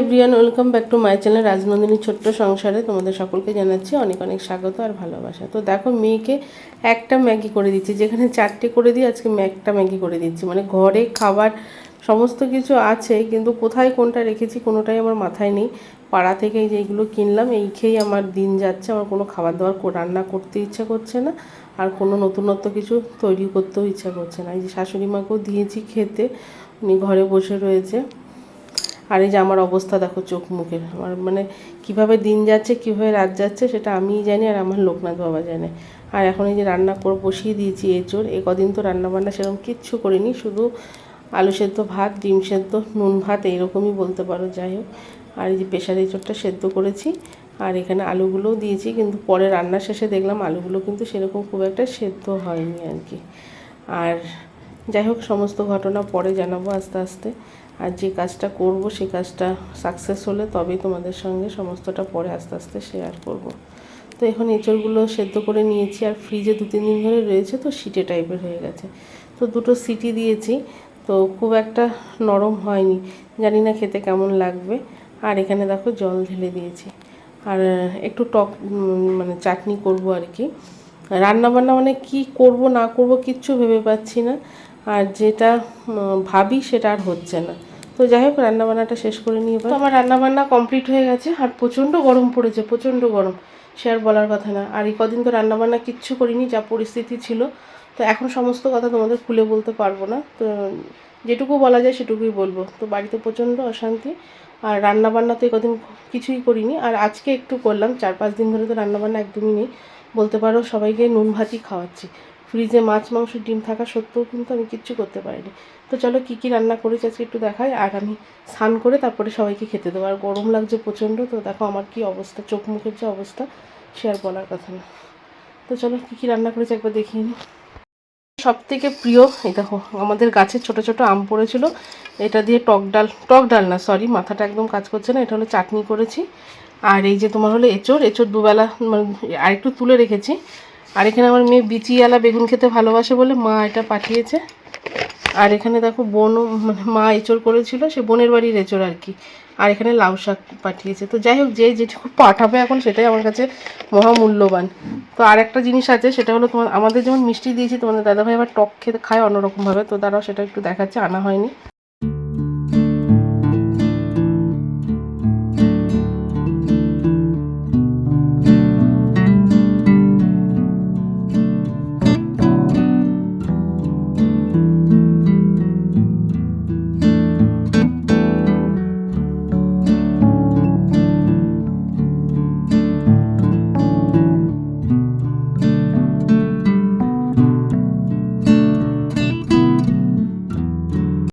Everyone welcome back to my channel রাজনন্দিনীর ছোট্ট সংসারে তোমাদের সকলকে জানাচ্ছি অনেক অনেক স্বাগত আর ভালোবাসা। তো দেখো, মেয়েকে একটা ম্যাগি করে দিচ্ছি, যেখানে চারটে করে দিই, আজকে একটা ম্যাগি করে দিচ্ছি। মানে ঘরে খাবার সমস্ত কিছু আছে, কিন্তু কোথায় কোনটা রেখেছি কোনোটাই আমার মাথায় নেই। পাড়া থেকে যেগুলো কিনলাম, এই খেয়েই আমার দিন যাচ্ছে, আমার কোনো খাবার দাবার রান্না করতে ইচ্ছা করছে না, আর কোনো নতুনত্ব কিছু তৈরি করতেও ইচ্ছা করছে না। এই যে শাশুড়ি মাকেও দিয়েছি খেতে, উনি ঘরে বসে রয়েছে। আর এই যে আমার অবস্থা, দেখো চোখ মুখের, আমার মানে কীভাবে দিন যাচ্ছে, কীভাবে রাত যাচ্ছে সেটা আমিই জানি আর আমার লোকনাথ বাবা জানে। আর এখন এই যে রান্না করে, বসিয়ে দিয়েছি এঁচোর এ কদিন তো রান্না বান্না সেরকম কিচ্ছু করিনি, শুধু আলু সেদ্ধ ভাত, ডিম সেদ্ধ, নুন ভাত, এইরকমই বলতে পারো, যাই হোক। আর এই যে প্রেশার এঁচোরটা সেদ্ধ করেছি, আর এখানে আলুগুলোও দিয়েছি, কিন্তু পরে রান্না শেষে দেখলাম আলুগুলো কিন্তু সেরকম খুব একটা সেদ্ধ হয়নি আর কি। আর যাই হোক, সমস্ত ঘটনা পরে জানাব আস্তে আস্তে। আর যে কাজটা করব সেই কাজটা সাকসেস হলে তবেই তোমাদের সঙ্গে সমস্তটা পরে আস্তে আস্তে শেয়ার করব। তো এখন এঁচড়গুলো সেদ্ধ করে নিয়েছি আর ফ্রিজে দু তিন দিন ধরে রয়েছে, তো সিটে টাইপের হয়ে গেছে। তো দুটো সিটি দিয়েছি, তো খুব একটা নরম হয়নি, জানি না খেতে কেমন লাগবে। আর এখানে দেখো জল ঢেলে দিয়েছি। আর একটু টক মানে চাটনি করব আর কি। রান্না বান্না মানে কি করব, না করব কিচ্ছু ভেবে পাচ্ছি না। আর যেটা ভাবি সেটা আর হচ্ছে না। তো যাই হোক, রান্নাবান্নাটা শেষ করে নিয়ে তো আমার রান্নাবান্না কমপ্লিট হয়ে গেছে, আর প্রচণ্ড গরম পড়েছে, প্রচণ্ড গরম। সে আর বলার কথা না। আর এই কদিন তো রান্নাবান্না কিচ্ছু করিনি, যা পরিস্থিতি ছিল। তো এখন সমস্ত কথা তোমাদের খুলে বলতে পারব না। তো যেটুকু বলা যায় সেটুকুই বলব। তো বাড়িতে প্রচণ্ড অশান্তি, আর রান্নাবান্না তো কদিন কিছুই করিনি। আর আজকে একটু করলাম, চার পাঁচ দিন ধরে তো রান্নাবান্না একদমই নেই। বলতে পারো সবাইকে নুন ভাতই খাওয়াচ্ছি। ফ্রিজে মাছ, মাংস, ডিম থাকা সত্ত্বেও কিন্তু আমি কিচ্ছু করতে পারিনি। তো চলো কী কী রান্না করেছি আজকে একটু দেখাই। আর আমি স্নান করে তারপরে সবাইকে খেতে দেবো। আর গরম লাগছে প্রচণ্ড, তো দেখো আমার কি অবস্থা, চোখ মুখের যে অবস্থা, সে আর বলার কথা না। তো চলো কী কী রান্না করেছি একবার দেখিয়ে নিই সব থেকে প্রিয়, এই দেখো, আমাদের গাছে ছোট ছোট আম পড়েছিল। এটা দিয়ে টক ডাল টক ডাল না সরি মাথাটা একদম কাজ করছে না, এটা হলো চাটনি করেছি। আর এই যে তোমার হলো এঁচোড় এঁচোড় দুবেলা মানে আরেকটু তুলে রেখেছি। আর এখানে আমার মেয়ে বিচিয়ালা বেগুন খেতে ভালোবাসে বলে মা এটা পাঠিয়েছে। আর এখানে দেখো বোনও মানে মা এঁচোড় করেছিল, সে বোনের বাড়ির এঁচোড় আর কি। আর এখানে লাউ শাক পাঠিয়েছে। তো যাই হোক, যে যেটুকু পাঠাবে এখন সেটাই আমার কাছে মহামূল্যবান। তো আর একটা জিনিস আছে, সেটা হলো তোমার, আমাদের যেমন মিষ্টি দিয়েছি, তোমাদের দাদাভাই আবার টক খেতে খায় অন্যরকমভাবে। তো দাঁড়াও, সেটা একটু দেখাচ্ছে, আনা হয়নি।